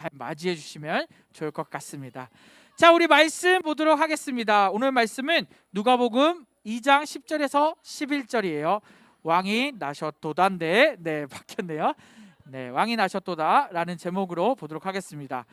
잘 맞이해 주시면 좋을 것 같습니다. 자, 우리 말씀 보도록 하겠습니다. 오늘 말씀은 누가복음 2장 10절에서 11절이에요. 왕이 나셨도다인데 네, 바뀌었네요. 네, 왕이 나셨도다라는 제목으로 보도록 하겠습니다.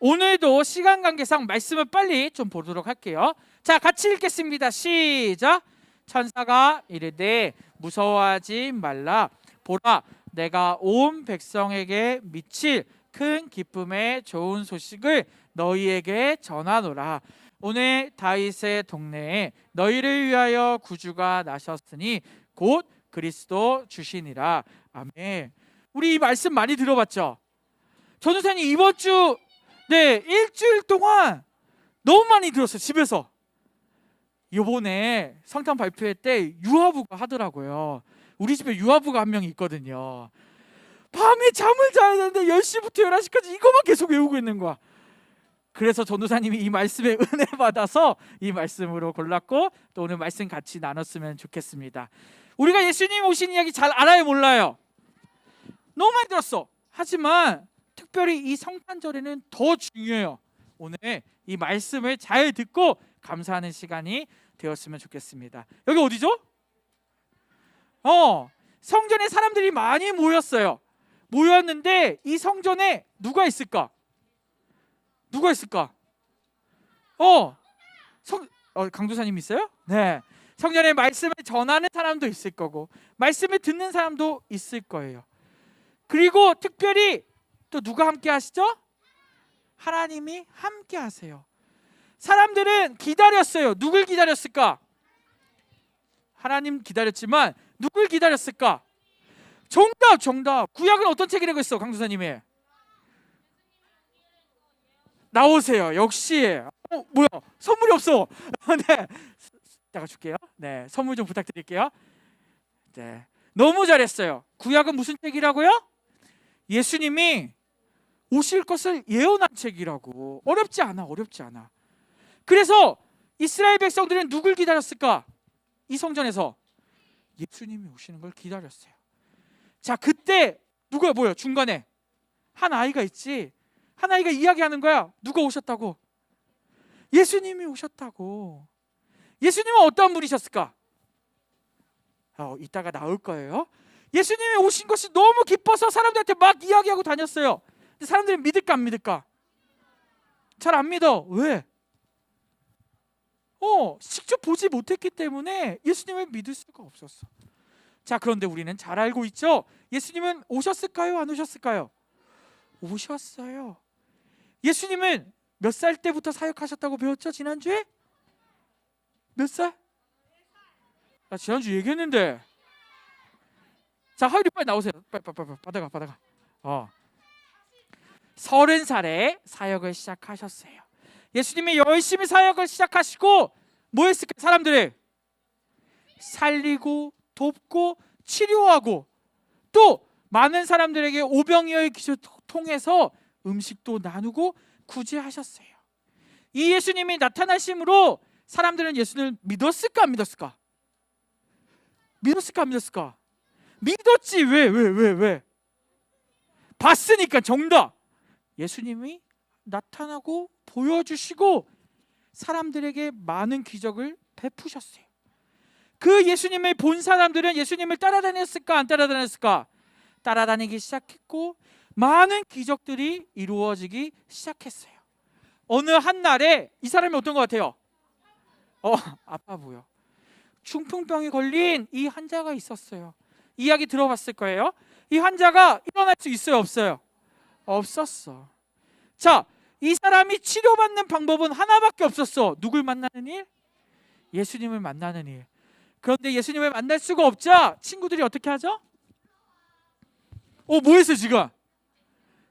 오늘도 시간 관계상 말씀을 빨리 좀 보도록 할게요. 자, 같이 읽겠습니다. 시작. 천사가 이르되 무서워하지 말라. 보라, 내가 온 백성에게 미칠 큰 기쁨의 좋은 소식을 너희에게 전하노라. 오늘 다윗의 동네에 너희를 위하여 구주가 나셨으니 곧 그리스도 주시니라. 아멘. 우리 이 말씀 많이 들어봤죠? 전우사님 이번 주 네, 일주일 동안 너무 많이 들었어요. 집에서. 요번에 성탄 발표회 때 유아부가 하더라고요. 우리 집에 유아부가 한 명이 있거든요. 밤에 잠을 자야 되는데 10시부터 11시까지 이거만 계속 외우고 있는 거야. 그래서 전도사님이 이 말씀에 은혜 받아서 이 말씀으로 골랐고 또 오늘 말씀 같이 나눴으면 좋겠습니다. 우리가 예수님 오신 이야기 잘 알아요, 몰라요? 너무 많이 들었어. 하지만 특별히 이 성탄절에는 더 중요해요. 오늘 이 말씀을 잘 듣고 감사하는 시간이 되었으면 좋겠습니다. 여기 어디죠? 어, 성전에 사람들이 많이 모였어요. 모였는데 이 성전에 누가 있을까? 누가 있을까? 어, 성, 어, 강도사님 있어요? 네. 성전에 말씀을 전하는 사람도 있을 거고, 말씀을 듣는 사람도 있을 거예요. 그리고 특별히 또 누가 함께 하시죠? 하나님이 함께 하세요. 사람들은 기다렸어요. 누굴 기다렸을까? 하나님 기다렸지만 누굴 기다렸을까? 정답, 정답. 구약은 어떤 책이라고 했어, 강도사님이? 나오세요. 역시. 어, 뭐야? 선물이 없어. 네. 내가 줄게요. 네. 선물 좀 부탁드릴게요. 네. 너무 잘했어요. 구약은 무슨 책이라고요? 예수님이 오실 것을 예언한 책이라고. 어렵지 않아. 어렵지 않아. 그래서 이스라엘 백성들은 누굴 기다렸을까? 이 성전에서 예수님이 오시는 걸 기다렸어요. 자, 그때 누가 뭐야? 중간에 한 아이가 있지. 한 아이가 이야기하는 거야. 누가 오셨다고? 예수님이 오셨다고. 예수님은 어떤 분이셨을까? 어, 이따가 나올 거예요. 예수님이 오신 것이 너무 기뻐서 사람들한테 막 이야기하고 다녔어요. 근데 사람들이 믿을까 안 믿을까? 잘 안 믿어. 왜? 어, 직접 보지 못했기 때문에 예수님을 믿을 수가 없었어. 자, 그런데 우리는 잘 알고 있죠. 예수님은 오셨을까요? 안 오셨을까요? 오셨어요. 예수님은 몇 살 때부터 사역하셨다고 배웠죠? 지난주에? 몇 살? 나 지난주 얘기했는데. 자, 하율이 빨리 나오세요. 빨리 빨리 빨리 받아가 받아가. 어. 서른 살에 사역을 시작하셨어요. 예수님이 열심히 사역을 시작하시고 뭐 했을까? 사람들을 살리고 돕고 치료하고 또 많은 사람들에게 오병이어의 기술 통해서 음식도 나누고 구제하셨어요. 이 예수님이 나타나심으로 사람들은 예수님을 믿었을까 안 믿었을까? 믿었을까 안 믿었을까? 믿었지 왜 왜 왜 왜? 봤으니까 정답. 예수님이 나타나고 보여주시고 사람들에게 많은 기적을 베푸셨어요. 그 예수님을 본 사람들은 예수님을 따라다녔을까 안 따라다녔을까? 따라다니기 시작했고 많은 기적들이 이루어지기 시작했어요. 어느 한 날에 이 사람이 어떤 것 같아요? 어 아파 보여. 중풍병이 걸린 이 환자가 있었어요. 이야기 들어봤을 거예요. 이 환자가 일어날 수 있어요, 없어요? 없었어. 자, 이 사람이 치료받는 방법은 하나밖에 없었어. 누굴 만나는 일? 예수님을 만나는 일. 그런데 예수님을 만날 수가 없자 친구들이 어떻게 하죠? 어, 뭐 했어 지금?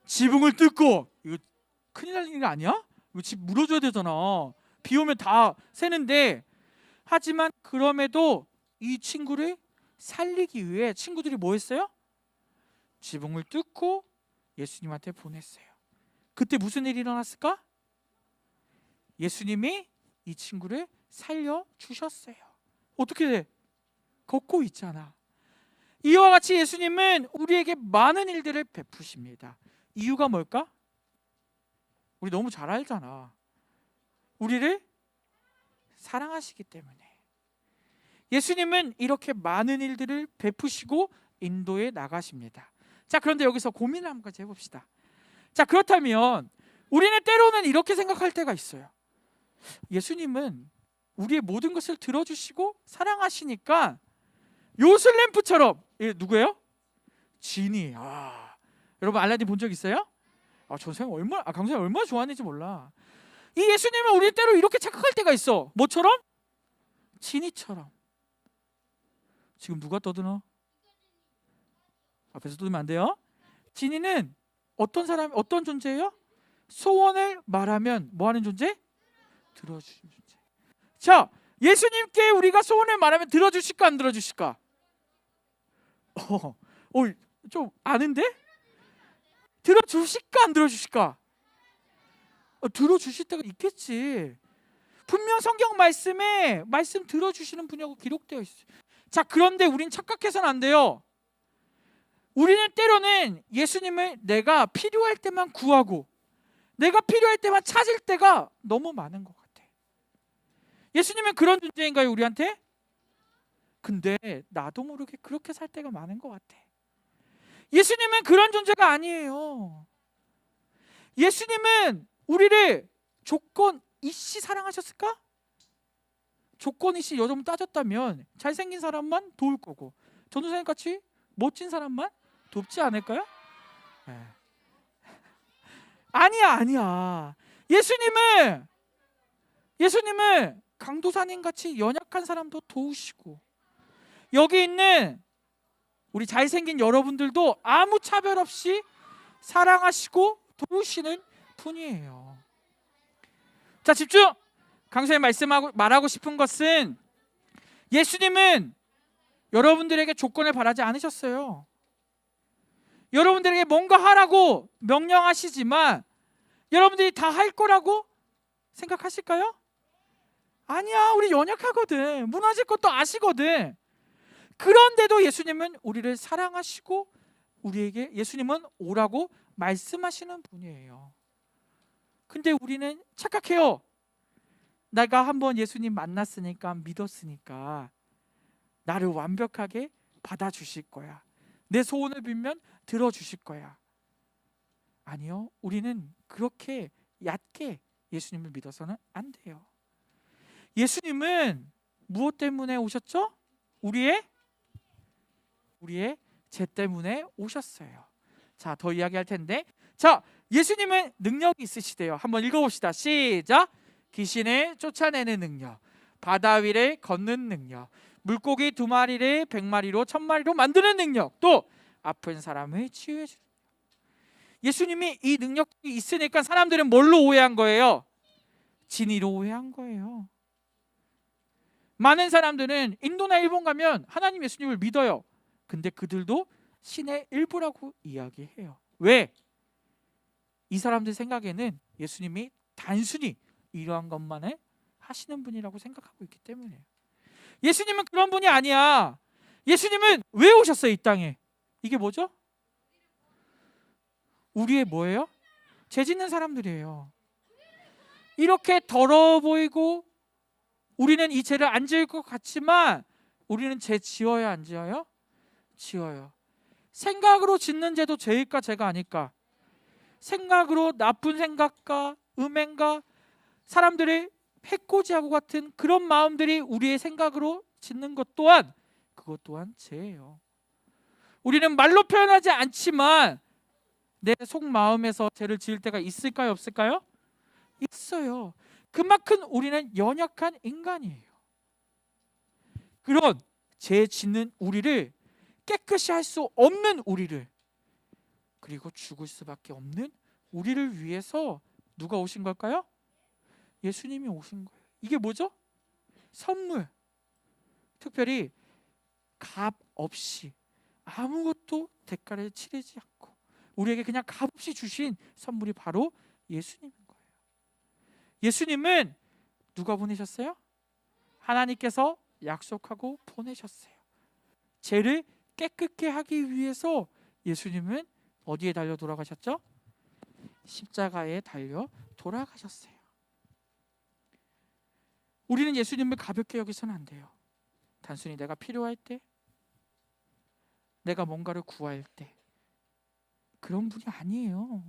지붕을 뜯고 이거 큰일 날 일 아니야? 이거 집 물어줘야 되잖아. 비 오면 다 새는데 하지만 그럼에도 이 친구를 살리기 위해 친구들이 뭐 했어요? 지붕을 뚫고 예수님한테 보냈어요. 그때 무슨 일이 일어났을까? 예수님이 이 친구를 살려 주셨어요. 어떻게 돼? 걷고 있잖아. 이와 같이 예수님은 우리에게 많은 일들을 베푸십니다. 이유가 뭘까? 우리 너무 잘 알잖아. 우리를 사랑하시기 때문에. 예수님은 이렇게 많은 일들을 베푸시고 인도에 나가십니다. 자, 그런데 여기서 고민을 한 가지 해봅시다. 자, 그렇다면 우리는 때로는 이렇게 생각할 때가 있어요. 예수님은 우리의 모든 것을 들어주시고 사랑하시니까 요슬램프처럼 예, 누구예요? 진이. 아, 여러분 알라딘 본 적 있어요? 아, 저 선생 얼마, 아, 강선생 얼마나 좋아하는지 몰라. 이 예수님은 우리 때로 이렇게 착각할 때가 있어. 뭐처럼? 진이처럼. 지금 누가 떠드나? 앞에서 떠들면 안 돼요. 진이는 어떤 사람, 어떤 존재예요? 소원을 말하면 뭐 하는 존재? 들어주는 존재. 자, 예수님께 우리가 소원을 말하면 들어주실까 안 들어주실까? 어, 어, 좀 아는데? 들어주실까 안 들어주실까? 어, 들어주실 때가 있겠지. 분명 성경 말씀에 말씀 들어주시는 분이라고 기록되어 있어요. 자, 그런데 우린 착각해서는 안 돼요. 우리는 때로는 예수님을 내가 필요할 때만 구하고 내가 필요할 때만 찾을 때가 너무 많은 것 같아. 예수님은 그런 존재인가요, 우리한테? 근데 나도 모르게 그렇게 살 때가 많은 것 같아. 예수님은 그런 존재가 아니에요. 예수님은 우리를 조건 이씨 사랑하셨을까? 조건 이씨 여러분 따졌다면 잘생긴 사람만 도울 거고 전도사님 같이 멋진 사람만 돕지 않을까요? 네. 아니야 아니야 예수님은 예수님은 강도사님 같이 연약한 사람도 도우시고 여기 있는 우리 잘생긴 여러분들도 아무 차별 없이 사랑하시고 도우시는 분이에요. 자 집중. 강사님 말씀하고 말하고 싶은 것은 예수님은 여러분들에게 조건을 바라지 않으셨어요. 여러분들에게 뭔가 하라고 명령하시지만 여러분들이 다 할 거라고 생각하실까요? 아니야, 우리 연약하거든. 무너질 것도 아시거든. 그런데도 예수님은 우리를 사랑하시고 우리에게 예수님은 오라고 말씀하시는 분이에요. 근데 우리는 착각해요. 내가 한번 예수님 만났으니까 믿었으니까 나를 완벽하게 받아주실 거야. 내 소원을 빌면 들어주실 거야. 아니요. 우리는 그렇게 얕게 예수님을 믿어서는 안 돼요. 예수님은 무엇 때문에 오셨죠? 우리의 우리의 죄 때문에 오셨어요. 자, 더 이야기할 텐데. 자, 예수님은 능력이 있으시대요. 한번 읽어봅시다. 시작. 귀신을 쫓아내는 능력, 바다 위를 걷는 능력, 물고기 두 마리를 백 마리로 천 마리로 만드는 능력, 또 아픈 사람을 치유해 주는 예수님이 이 능력이 있으니까 사람들은 뭘로 오해한 거예요? 진이로 오해한 거예요. 많은 사람들은 인도나 일본 가면 하나님 예수님을 믿어요. 근데 그들도 신의 일부라고 이야기해요. 왜? 이 사람들 생각에는 예수님이 단순히 이러한 것만을 하시는 분이라고 생각하고 있기 때문이에요. 예수님은 그런 분이 아니야. 예수님은 왜 오셨어요, 이 땅에? 이게 뭐죠? 우리의 뭐예요? 죄 짓는 사람들이에요. 이렇게 더러워 보이고 우리는 이 죄를 안 지을 것 같지만 우리는 죄 지어야 안 지어요? 지어요. 생각으로 짓는 죄도 죄일까 죄가 아닐까? 생각으로 나쁜 생각과 음행과 사람들의 해코지하고 같은 그런 마음들이 우리의 생각으로 짓는 것 또한 그것 또한 죄예요. 우리는 말로 표현하지 않지만 내 속마음에서 죄를 지을 때가 있을까요, 없을까요? 있어요. 그만큼 우리는 연약한 인간이에요. 그런 죄 짓는 우리를 깨끗이 할 수 없는 우리를 그리고 죽을 수밖에 없는 우리를 위해서 누가 오신 걸까요? 예수님이 오신 거예요. 이게 뭐죠? 선물. 특별히 값 없이 아무것도 대가를 치르지 않고 우리에게 그냥 값 없이 주신 선물이 바로 예수님인 거 예수님은 누가 보내셨어요? 하나님께서 약속하고 보내셨어요. 죄를 깨끗게 하기 위해서 예수님은 어디에 달려 돌아가셨죠? 십자가에 달려 돌아가셨어요. 우리는 예수님을 가볍게 여기서는 안 돼요. 단순히 내가 필요할 때, 내가 뭔가를 구할 때 그런 분이 아니에요.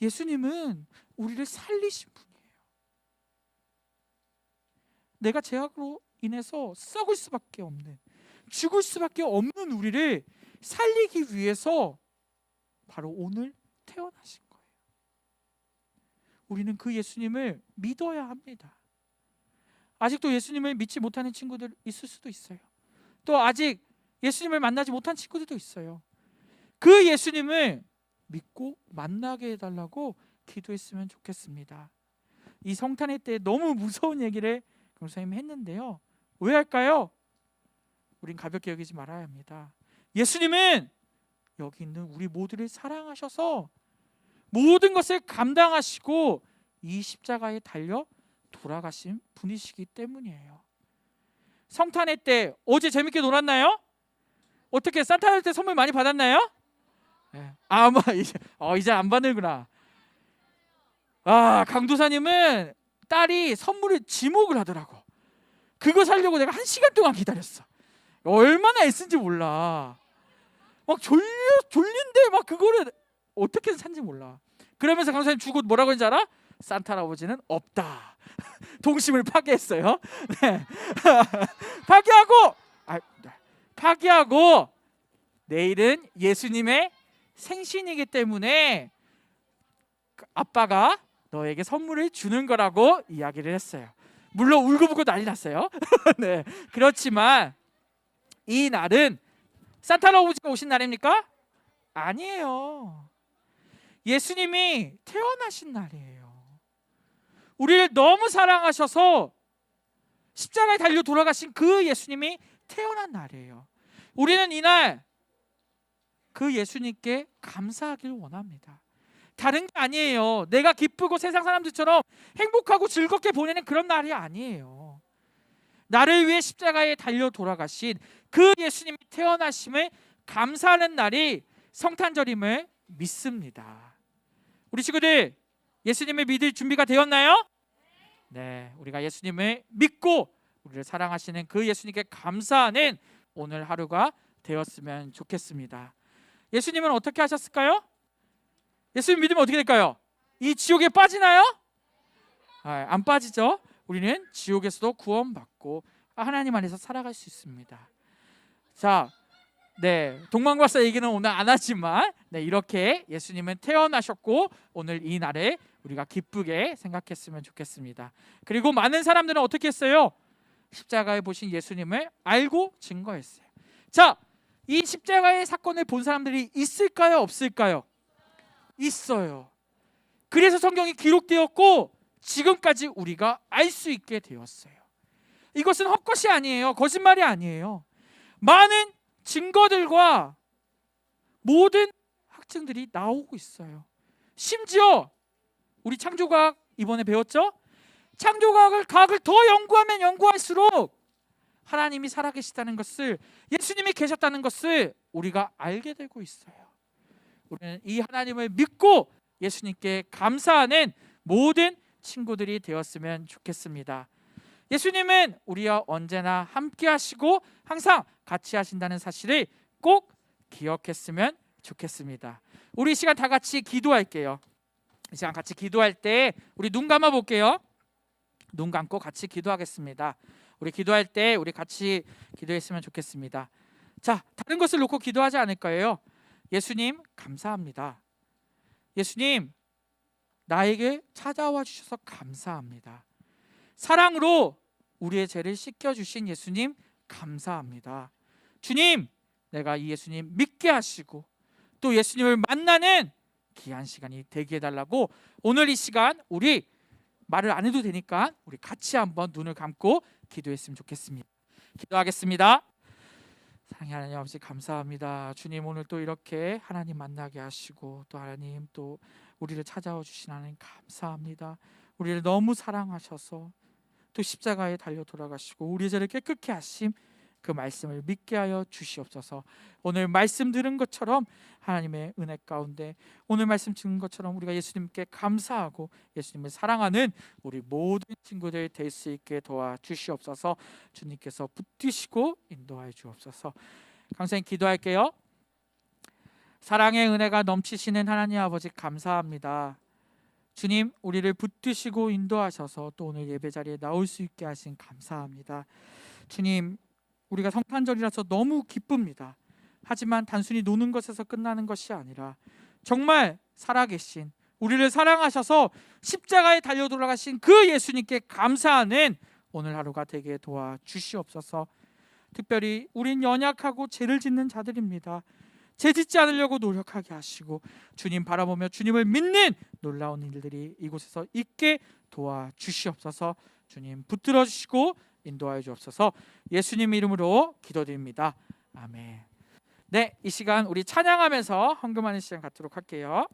예수님은 우리를 살리신 분이에요. 내가 죄악으로 인해서 썩을 수밖에 없는, 죽을 수밖에 없는 우리를 살리기 위해서 바로 오늘 태어나신 거예요. 우리는 그 예수님을 믿어야 합니다. 아직도 예수님을 믿지 못하는 친구들 있을 수도 있어요. 또 아직 예수님을 만나지 못한 친구들도 있어요. 그 예수님을 믿고 만나게 해달라고 기도했으면 좋겠습니다. 이 성탄의 때 너무 무서운 얘기를 강사님이 했는데요. 왜 할까요? 우린 가볍게 여기지 말아야 합니다. 예수님은 여기 있는 우리 모두를 사랑하셔서 모든 것을 감당하시고 이 십자가에 달려 돌아가신 분이시기 때문이에요. 성탄의 때 어제 재밌게 놀았나요? 어떻게 산타 때 선물 많이 받았나요? 네. 아마 이제 어 이제 안 받는구나. 아 강도사님은 딸이 선물을 지목을 하더라고. 그거 살려고 내가 한 시간 동안 기다렸어. 얼마나 애쓴지 몰라. 막 졸려 졸린데 막 그거를 어떻게 산지 몰라. 그러면서 강사님 주고 뭐라고 했는지 알아? 산타 할아버지는 없다. 동심을 파괴했어요. 네. 파괴하고 아, 파괴하고 내일은 예수님의 생신이기 때문에 그 아빠가 너에게 선물을 주는 거라고 이야기를 했어요. 물론 울고불고 난리 났어요. 네. 그렇지만 이 날은 산타 할아버지가 오신 날입니까? 아니에요. 예수님이 태어나신 날이에요. 우리를 너무 사랑하셔서 십자가에 달려 돌아가신 그 예수님이 태어난 날이에요. 우리는 이날 그 예수님께 감사하길 원합니다. 다른 게 아니에요. 내가 기쁘고 세상 사람들처럼 행복하고 즐겁게 보내는 그런 날이 아니에요. 나를 위해 십자가에 달려 돌아가신 그 예수님이 태어나심을 감사하는 날이 성탄절임을 믿습니다. 우리 친구들 예수님을 믿을 준비가 되었나요? 네, 우리가 예수님을 믿고 우리를 사랑하시는 그 예수님께 감사하는 오늘 하루가 되었으면 좋겠습니다. 예수님은 어떻게 하셨을까요? 예수님 믿으면 어떻게 될까요? 이 지옥에 빠지나요? 아, 안 빠지죠. 우리는 지옥에서도 구원받고 하나님 안에서 살아갈 수 있습니다. 자, 네 동방박사 얘기는 오늘 안 하지만 네, 이렇게 예수님은 태어나셨고 오늘 이 날에 우리가 기쁘게 생각했으면 좋겠습니다. 그리고 많은 사람들은 어떻게 했어요? 십자가에 보신 예수님을 알고 증거했어요. 자, 이 십자가의 사건을 본 사람들이 있을까요, 없을까요? 있어요. 그래서 성경이 기록되었고 지금까지 우리가 알 수 있게 되었어요. 이것은 헛것이 아니에요. 거짓말이 아니에요. 많은 증거들과 모든 학증들이 나오고 있어요. 심지어 우리 창조과학 이번에 배웠죠? 창조과학을 과학을 더 연구하면 연구할수록 하나님이 살아계시다는 것을 예수님이 계셨다는 것을 우리가 알게 되고 있어요. 우리는 이 하나님을 믿고 예수님께 감사하는 모든 친구들이 되었으면 좋겠습니다. 예수님은 우리와 언제나 함께 하시고 항상 같이 하신다는 사실을 꼭 기억했으면 좋겠습니다. 우리 시간 다 같이 기도할게요. 이 시간 같이 기도할 때 우리 눈 감아 볼게요. 눈 감고 같이 기도하겠습니다. 우리 기도할 때 우리 같이 기도했으면 좋겠습니다. 자, 다른 것을 놓고 기도하지 않을 거예요. 예수님 감사합니다. 예수님 나에게 찾아와 주셔서 감사합니다. 사랑으로 우리의 죄를 씻겨 주신 예수님 감사합니다. 주님, 내가 이 예수님 믿게 하시고 또 예수님을 만나는 귀한 시간이 되게 해 달라고 오늘 이 시간 우리 말을 안 해도 되니까 우리 같이 한번 눈을 감고 기도했으면 좋겠습니다. 기도하겠습니다. 사랑의 하나님 아버지 감사합니다. 주님 오늘 또 이렇게 하나님 만나게 하시고 또 하나님 또 우리를 찾아와 주신 하나님 감사합니다. 우리를 너무 사랑하셔서 또 십자가에 달려 돌아가시고 우리의 죄를 깨끗게 하심 그 말씀을 믿게 하여 주시옵소서. 오늘 말씀 들은 것처럼 하나님의 은혜 가운데 오늘 말씀 듣는 것처럼 우리가 예수님께 감사하고 예수님을 사랑하는 우리 모든 친구들 될 수 있게 도와 주시옵소서. 주님께서 붙드시고 인도하여 주옵소서. 강사님 기도할게요. 사랑의 은혜가 넘치시는 하나님 아버지 감사합니다. 주님, 우리를 붙드시고 인도하셔서 또 오늘 예배 자리에 나올 수 있게 하신 감사합니다. 주님, 우리가 성탄절이라서 너무 기쁩니다. 하지만 단순히 노는 것에서 끝나는 것이 아니라 정말 살아계신 우리를 사랑하셔서 십자가에 달려 돌아가신 그 예수님께 감사하는 오늘 하루가 되게 도와 주시옵소서. 특별히 우린 연약하고 죄를 짓는 자들입니다. 죄 짓지 않으려고 노력하게 하시고 주님 바라보며 주님을 믿는 놀라운 일들이 이곳에서 있게 도와 주시옵소서. 주님 붙들어 주시고 인도하여 주옵소서. 예수님 이름으로 기도드립니다. 아멘. 네, 이 시간 우리 찬양하면서 헌금하는 시간 갖도록 할게요.